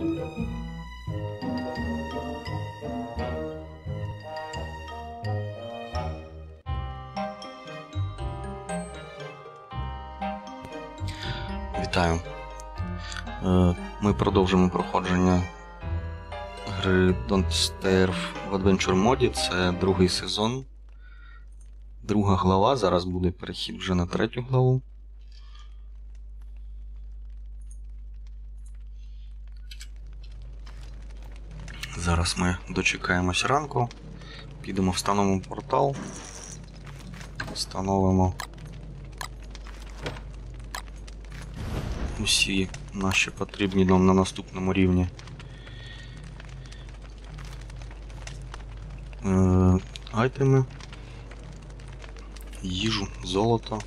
Вітаю. Е, Ми продовжимо проходження гри Don't Starve в Adventure моді. Це другий сезон. Друга глава. Зараз буде перехід вже на третю главу. Зараз ми дочекаємось ранку. Підемо встановимо портал. Встановимо усі наші потрібні нам на наступному рівні. Е, айтеми, їжу, золото.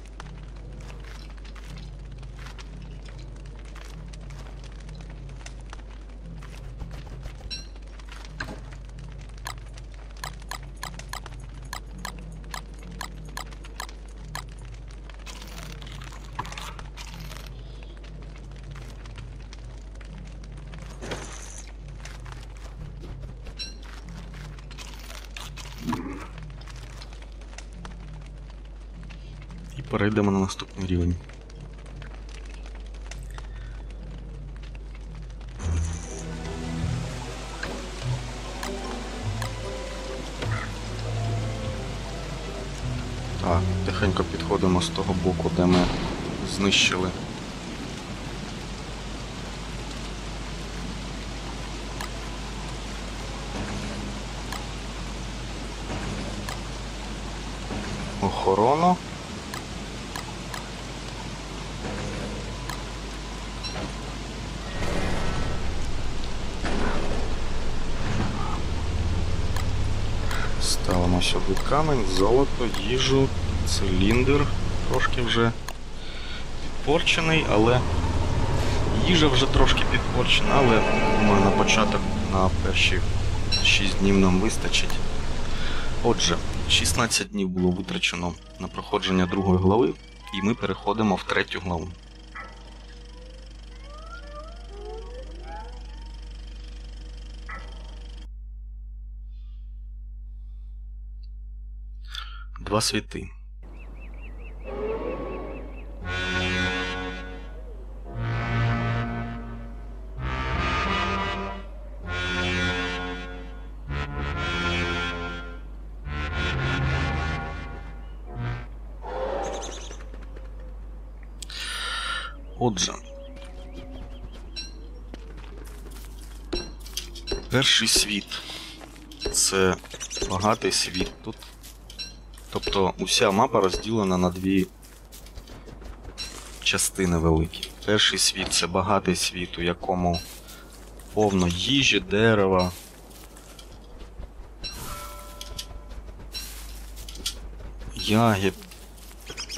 І перейдемо на наступний рівень. Так, тихенько підходимо з того боку, де ми знищили. Охорону. Ставимо сюди камінь, золото, їжу, циліндр. Трошки вже підпорчений, але їжа вже трошки підпорчена, але думаю, на початок на перші 6 днів нам вистачить. Отже, 16 днів було витрачено на проходження другої глави, і ми переходимо в третю главу. Два світи. Отже. Перший світ. Це багатий світ тут. Тобто уся мапа розділена на дві частини великі. Перший світ це багатий світ, у якому повно їжі, дерева. Ягід.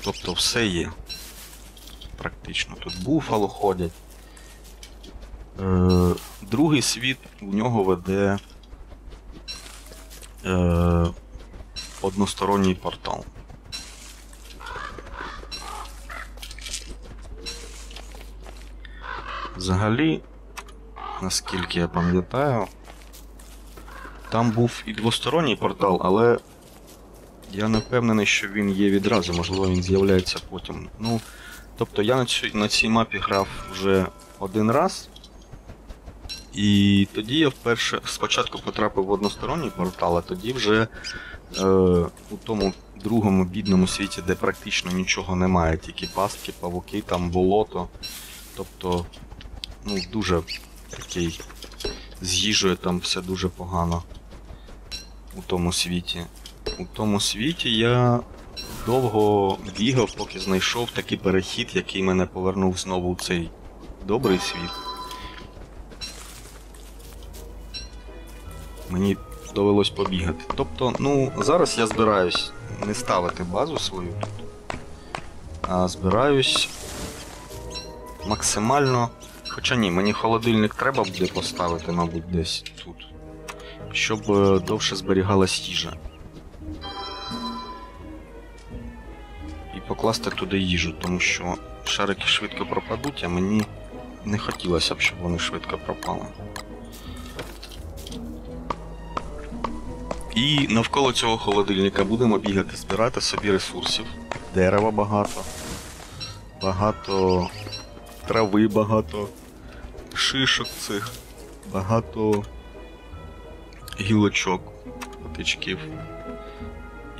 Тобто все є. Практично. Тут буфало ходять. Е, другий світ в нього веде. Е, односторонній портал. Взагалі, наскільки я пам'ятаю, там був і двосторонній портал, але я не впевнений, що він є відразу, можливо, він з'являється потім. Ну, тобто я на, цю, на цій мапі грав вже один раз. І тоді я вперше спочатку потрапив в односторонній портал, а тоді вже е, у тому другому бідному світі, де практично нічого немає, тільки пастки, павуки, там болото. Тобто, ну, дуже такий з їжею там все дуже погано у тому світі. У тому світі я довго бігав, поки знайшов такий перехід, який мене повернув знову у цей добрий світ. Мені довелось побігати. Тобто, ну, зараз я збираюсь не ставити базу свою тут, а збираюсь максимально. Хоча ні, мені холодильник треба буде поставити, мабуть, десь тут. Щоб е, довше зберігалась їжа. І покласти туди їжу, тому що шарики швидко пропадуть, а мені не хотілося б, щоб вони швидко пропали. І навколо цього холодильника будемо бігати, збирати собі ресурсів. Дерева багато, багато трави багато, шишок цих, багато гілочок, патичків.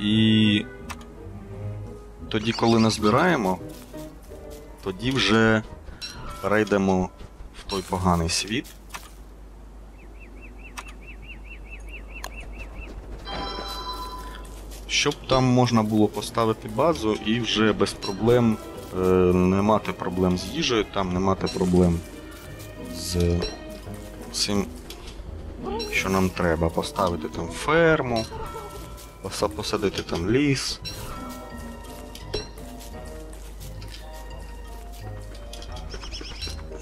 І тоді, коли назбираємо, тоді вже перейдемо в той поганий світ. Щоб там можна було поставити базу і вже без проблем е, не мати проблем з їжею, там не мати проблем з цим, що нам треба. Поставити там ферму, посадити там ліс.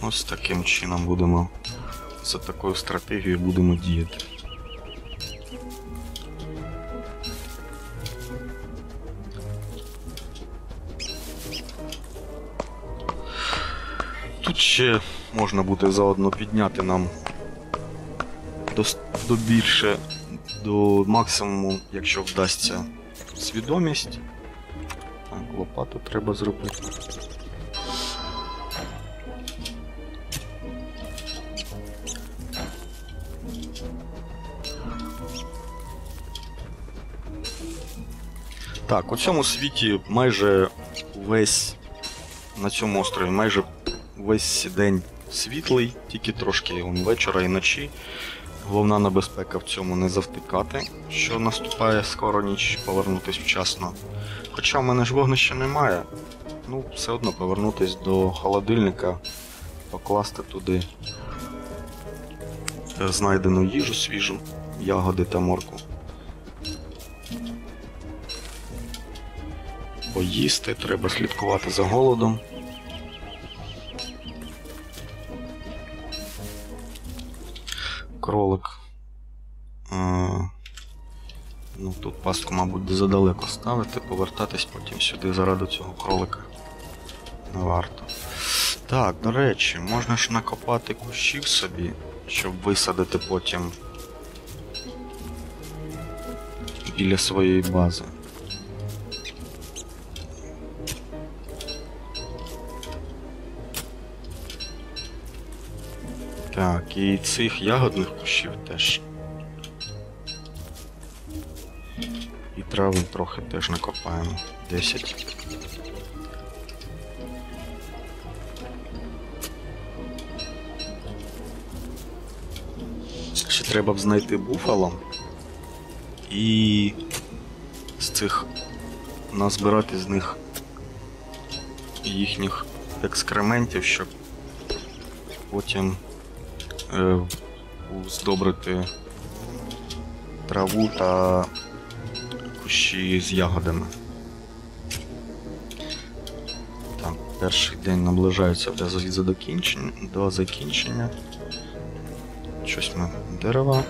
Ось таким чином будемо за такою стратегією будемо діяти. Ще можна буде заодно підняти нам до, до більше, до максимуму, якщо вдасться свідомість. Так, лопату треба зробити. Так, у цьому світі майже весь на цьому острові майже весь день світлий, тільки трошки он, вечора і ночі. Головна небезпека в цьому не завтикати, що наступає скоро ніч, повернутись вчасно. Хоча в мене ж вогнища немає, ну все одно повернутись до холодильника, покласти туди знайдену їжу свіжу, ягоди та морку. Поїсти, треба слідкувати за голодом. Кролик. Ну тут пастку, мабуть, задалеко ставити, повертатись потім сюди заради цього кролика. Не варто. Так, до речі, можна ж накопати кущів собі, щоб висадити потім біля своєї бази. Так, і цих ягодних кущів теж. І трави трохи теж накопаємо. 10. Ще треба б знайти буфало. І з цих назбирати з них їхніх екскрементів, щоб потім здобрити траву та кущі з ягодами. Так, перший день наближається вже до, до закінчення. Щось ми дерева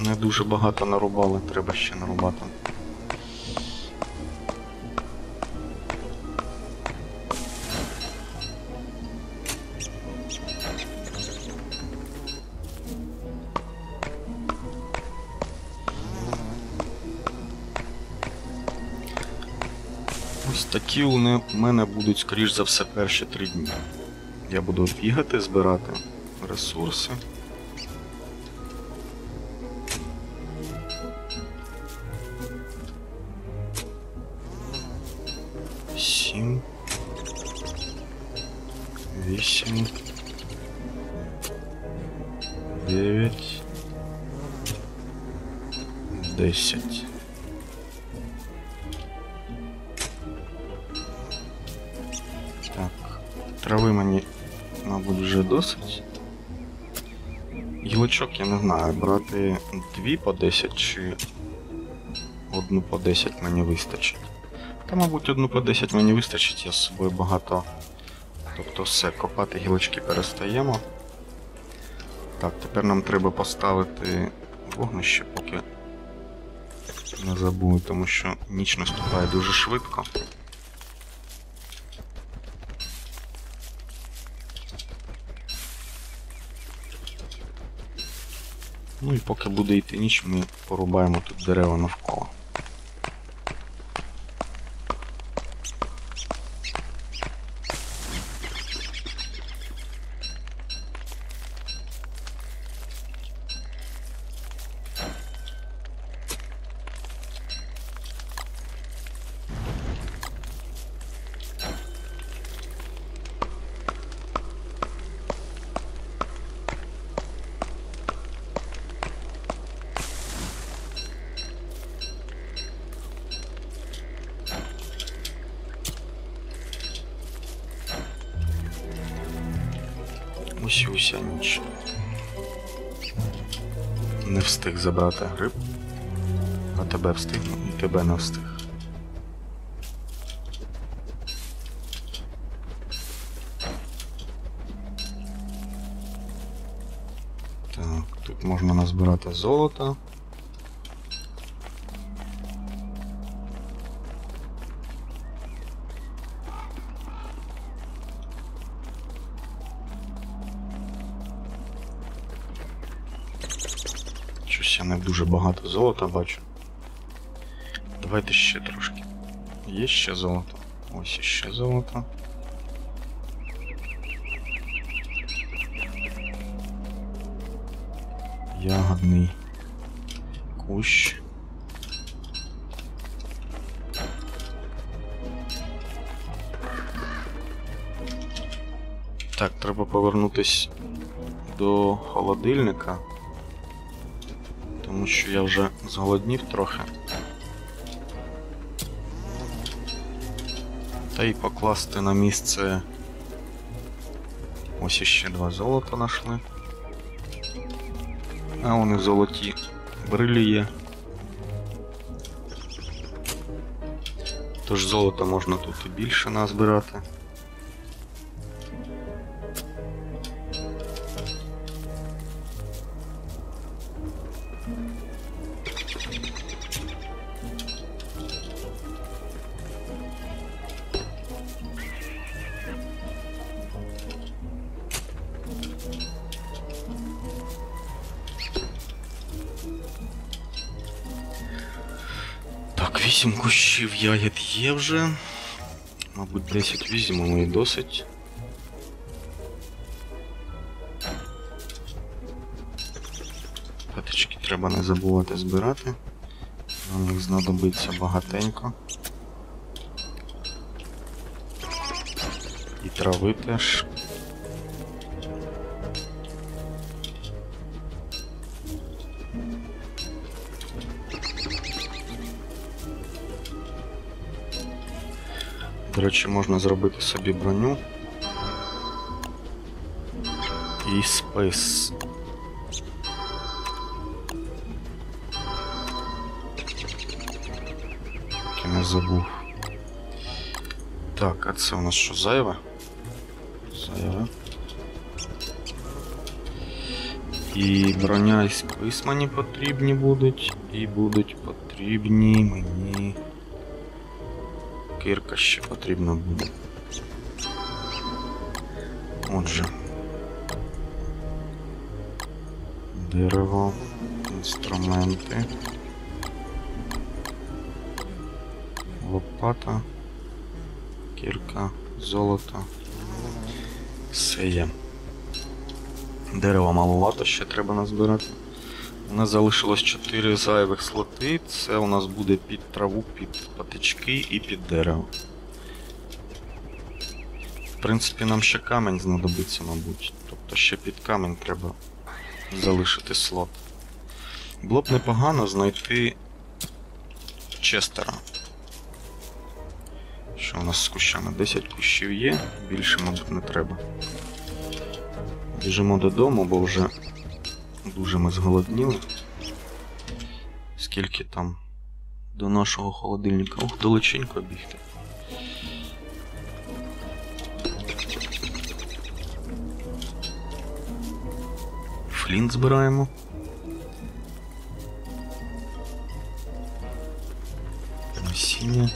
не дуже багато нарубали, треба ще нарубати. Мене будуть, скоріш за все, перші три дні. Я буду бігати, збирати ресурси. Трави мені, мабуть, вже досить. Гілочок я не знаю, брати дві по 10 чи одну по 10 мені вистачить. Та, мабуть, одну по 10 мені вистачить, я з собою багато. Тобто все, копати гілочки перестаємо. Так, тепер нам треба поставити вогнище, поки не забули, тому що ніч наступає дуже швидко. Ну і поки буде йти ніч, ми порубаємо тут дерева навколо. Ось ніч. Не встиг забрати гриб, а тебе встигну і тебе не встиг. Так, тут можна назбирати золото. Щось я не дуже багато золота бачу. Давайте ще трошки. Є ще золото. Ось іще золото. Ягодний кущ. Так, треба повернутись до холодильника. Що я вже зголоднів трохи. Та й покласти на місце. Ось іще два золота знайшли. А вони золоті брилі є. Тож золота можна тут і більше назбирати. Кущів ягід є вже. Мабуть, 10 візьмемо і досить. Паточки треба не забувати збирати. Нам їх знадобиться багатенько. І трави теж. До речі, можна зробити собі броню. І спис. Я не забув. Так, а це у нас що, зайве? Зайве. І броня і спис мені потрібні будуть. І будуть потрібні мені. Кирка ще потрібна буде. Отже. Дерево, інструменти. Лопата, кірка, золото. Все є. Дерева маловато ще треба назбирати. У нас залишилось 4 зайвих слоти. Це у нас буде під траву, під патички і під дерево. В принципі, нам ще камінь знадобиться, мабуть. Тобто ще під камінь треба залишити слот. Було б непогано знайти Честера. Що у нас з кущами? 10 кущів є, більше, мабуть, не треба. Біжимо додому, бо вже дуже ми зголодніли. Скільки там до нашого холодильника? Ох, далеченько бігти. Флінт збираємо. Насіння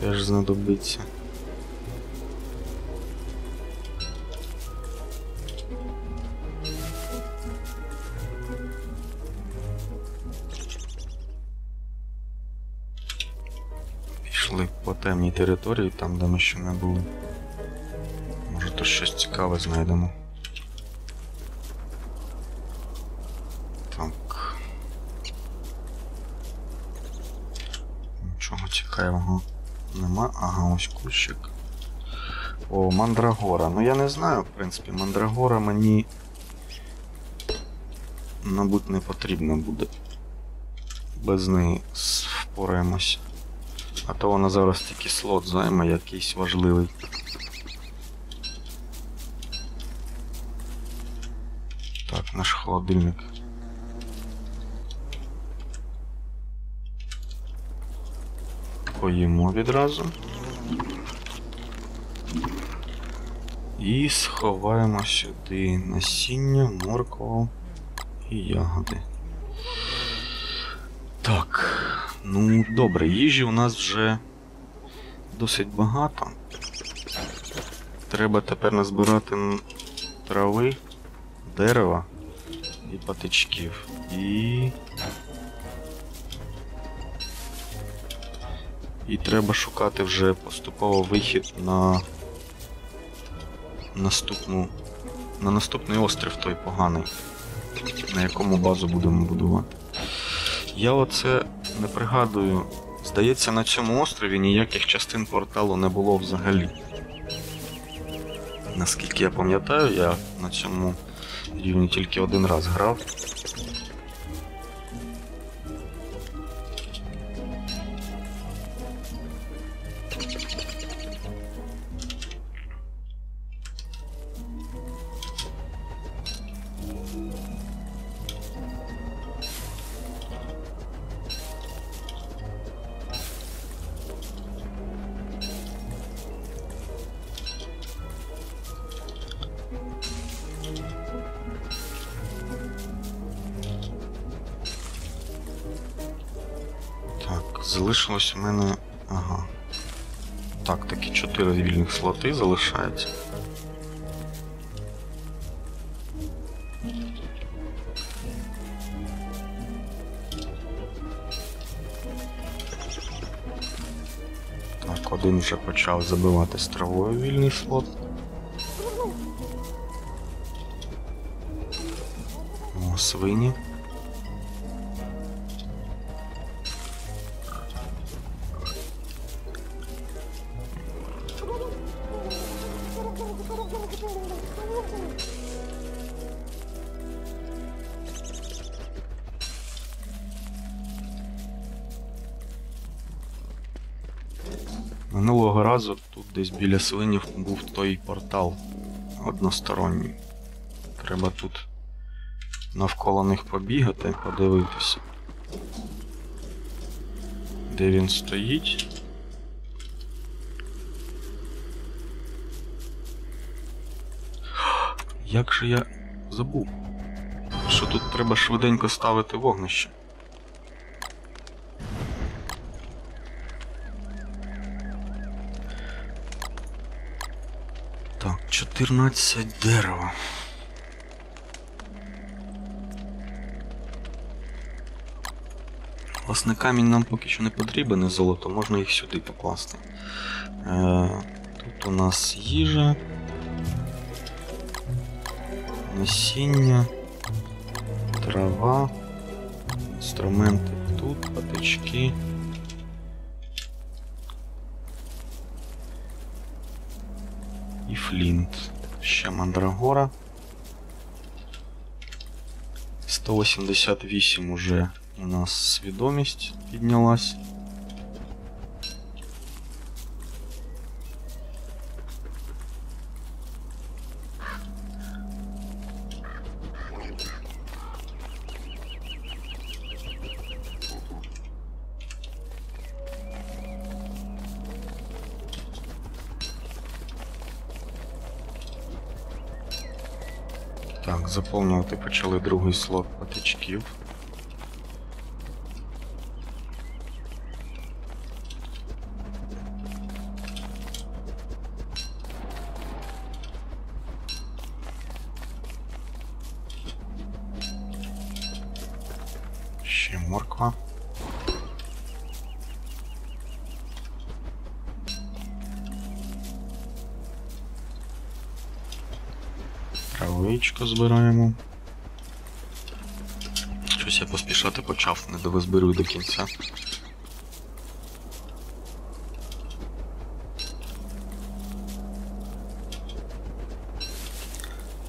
теж знадобиться. Пішли по темній території, там, де ми ще не були. Може тут щось цікаве знайдемо. Так. Нічого цікавого нема. Ага, ось кущик. О, мандрагора. Ну я не знаю, в принципі, мандрагора мені. Мабуть, не потрібно буде. Без неї впораємось. А то вона зараз тільки слот займе якийсь важливий. Так, наш холодильник. Поїмо відразу. І сховаємо сюди насіння, моркву і ягоди. Так, ну добре, їжі у нас вже досить багато. Треба тепер назбирати трави, дерева і патичків. І. І треба шукати вже поступово вихід на наступну. На наступний острів той поганий, на якому базу будемо будувати. Я оце не пригадую. Здається, на цьому острові ніяких частин порталу не було взагалі. Наскільки я пам'ятаю, я на цьому рівні тільки один раз грав. Залишилось у мене. Ага. Так, такі 4 вільних слоти залишається. Так, один вже почав забивати з травою вільний слот. О, свині. Десь біля свинів був той портал односторонній. Треба тут навколо них побігати, подивитися. Де він стоїть? Як же я забув? Що тут треба швиденько ставити вогнище? Так, 14 дерева. Власне, камінь нам поки що не потрібен і золото, можна їх сюди покласти. Е, тут у нас їжа. Насіння, трава, інструменти тут, патички. Флінт. Ще мандрагора. 188 уже у нас свідомість піднялась. Так, заповнювати почали другий слот патичків. Ще морква. Троєчку збираємо. Щось я поспішати почав, не довизберу.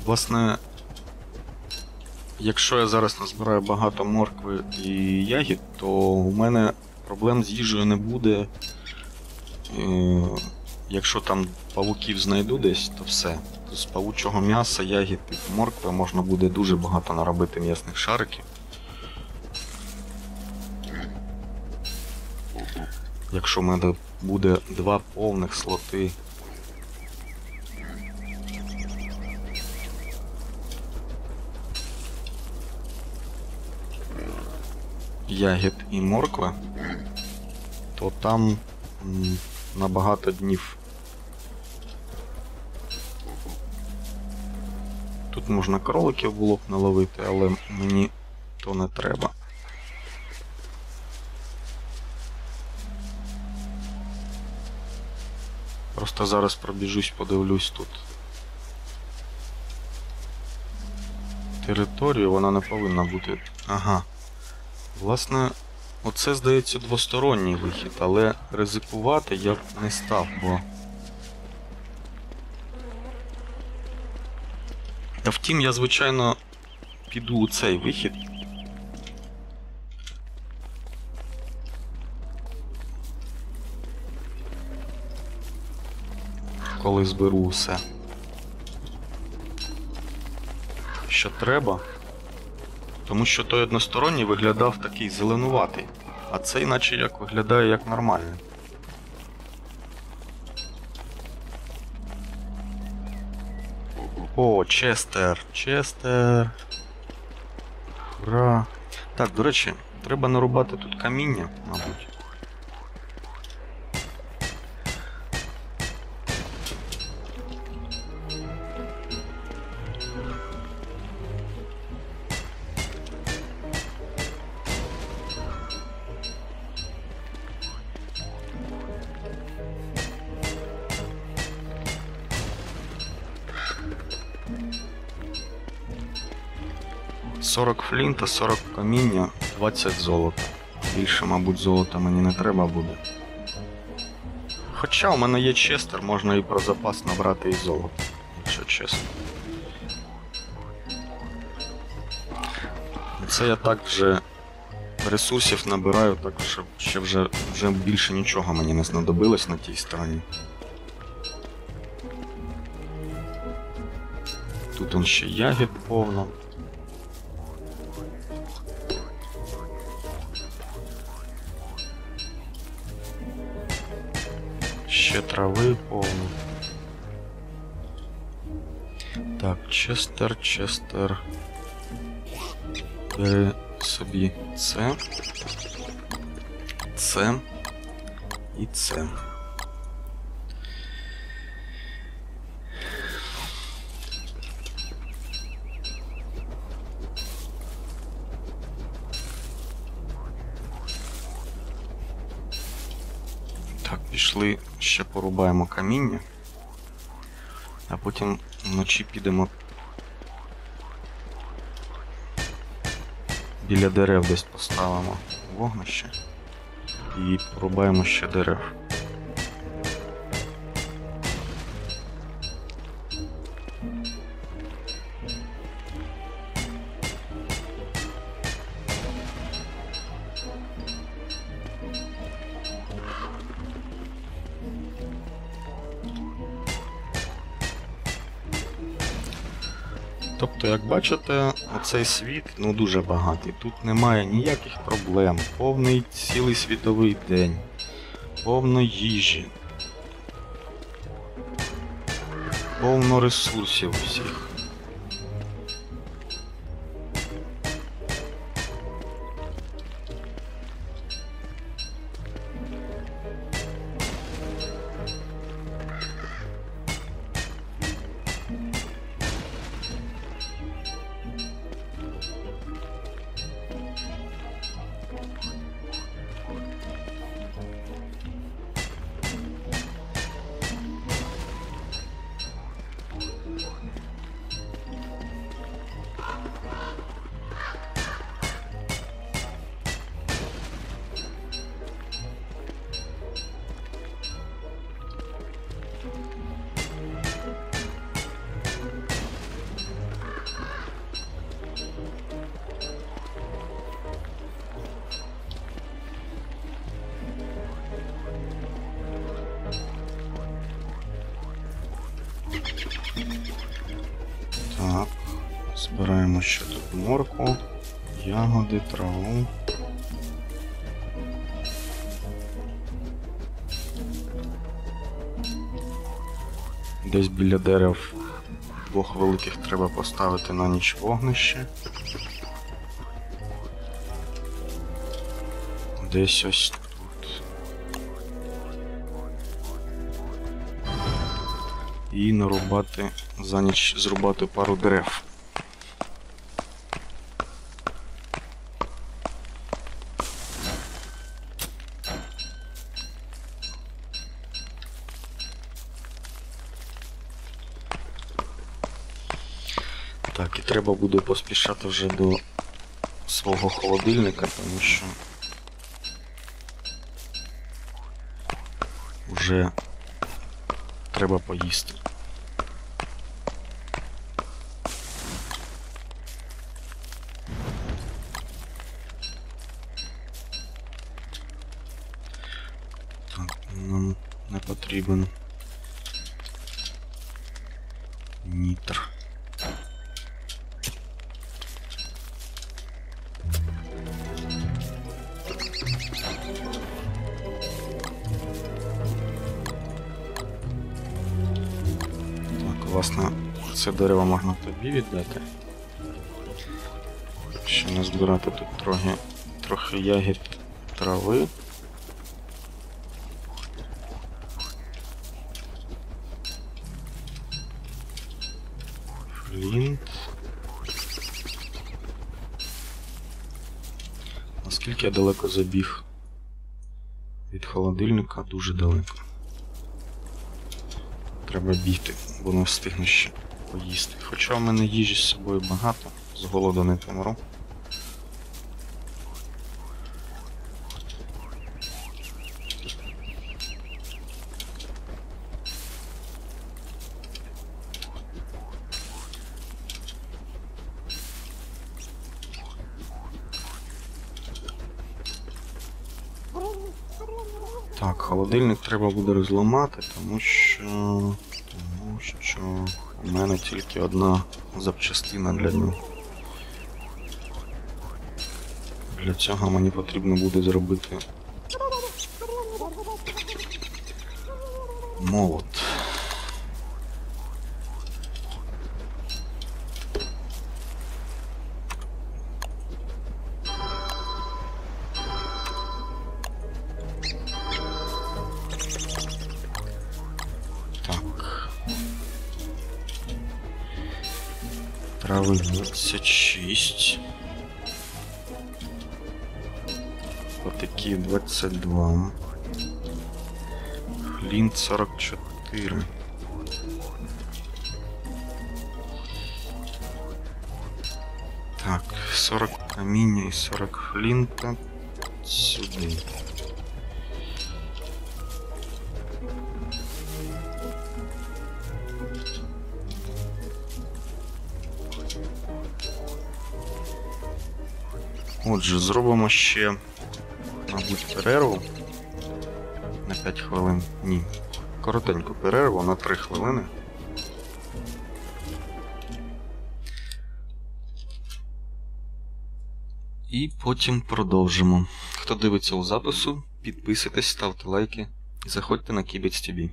Власне, якщо я зараз назбираю багато моркви і ягід, то у мене проблем з їжею не буде. Е, Якщо там павуків знайду десь, то все. З павучого м'яса, ягід і моркви можна буде дуже багато наробити м'ясних шариків. Якщо в мене буде два повних слоти. Ягід і моркви, то там на багато днів. Тут можна кроликів було б наловити, але мені то не треба. Просто зараз пробіжусь, подивлюсь тут. Територію вона не повинна бути. Ага. Власне, оце здається двосторонній вихід, але ризикувати я б не став, бо. Та втім, я, звичайно, піду у цей вихід. Коли зберу усе. Що треба. Тому що той односторонній виглядав такий зеленуватий, а цей наче як виглядає як нормальний. О, Честер, Честер. Ура. Так, до речі, треба нарубати тут каміння, мабуть. Сорок флінта, 40 каміння, 20 золота. Більше, мабуть, золота мені не треба буде. Хоча у мене є честер, можна і про запас набрати і золото, якщо чесно. Це я так вже ресурсів набираю, так що ще вже, вже більше нічого мені не знадобилось на тій стороні. Тут он ще ягід повно. Ще трави повно. Так, Честер, Честер. Бери собі це. Це. І це. Так, пішли, ще порубаємо каміння. А потім вночі підемо біля дерев десь поставимо вогнище і порубаємо ще дерев. Тобто, як бачите, оцей світ ну дуже багатий. Тут немає ніяких проблем. Повний цілий світовий день, повно їжі, повно ресурсів усіх. Морку, ягоди, траву. Десь біля дерев двох великих треба поставити на ніч вогнище. Десь ось тут. І нарубати за ніч зрубати пару дерев. Так, і треба буде поспішати вже до свого холодильника, тому що вже треба поїсти. Власне, це дерево можна тобі віддати. Ще не збирати тут трохи, трохи ягід трави. Флінт. Наскільки я далеко забіг від холодильника, дуже далеко. Треба бігти, бо не встигну ще поїсти. Хоча в мене їжі з собою багато, з голоду не помру. Так, холодильник треба буде розламати, тому що. Тому що у мене тільки одна запчастина для нього. Для цього мені потрібно буде зробити молот. 22. Флінт 44. Так, 40 каміння і 40 флінта сюди. Отже, зробимо ще, мабуть, перерву на 5 хвилин. Ні. Коротеньку перерву на 3 хвилини. І потім продовжимо. Хто дивиться у запису, підписуйтесь, ставте лайки і заходьте на Кібець TV.